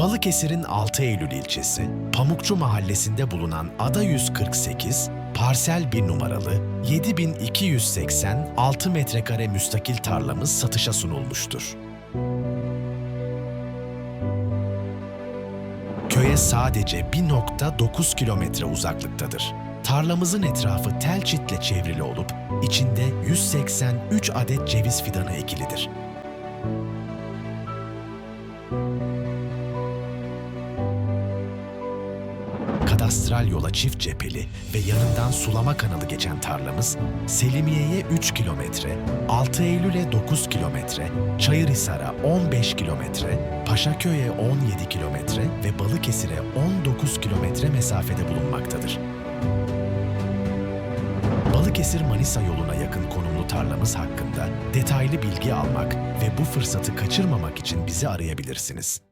Balıkesir'in 6 Eylül ilçesi, Pamukçu mahallesinde bulunan Ada 148, parsel 1 numaralı 7280 6 metrekare müstakil tarlamız satışa sunulmuştur. Köye sadece 1.9 kilometre uzaklıktadır. Tarlamızın etrafı tel çitle çevrili olup içinde 183 adet ceviz fidanı ekilidir. Kadastral yola çift cepheli ve yanından sulama kanalı geçen tarlamız Selimiye'ye 3 kilometre, 6 Eylül'e 9 kilometre, Çayırhisar'a 15 kilometre, Paşaköy'e 17 kilometre ve Balıkesir'e 19 kilometre mesafede bulunmaktadır. Balıkesir-Manisa yoluna yakın konumlu tarlamız hakkında detaylı bilgi almak ve bu fırsatı kaçırmamak için bizi arayabilirsiniz.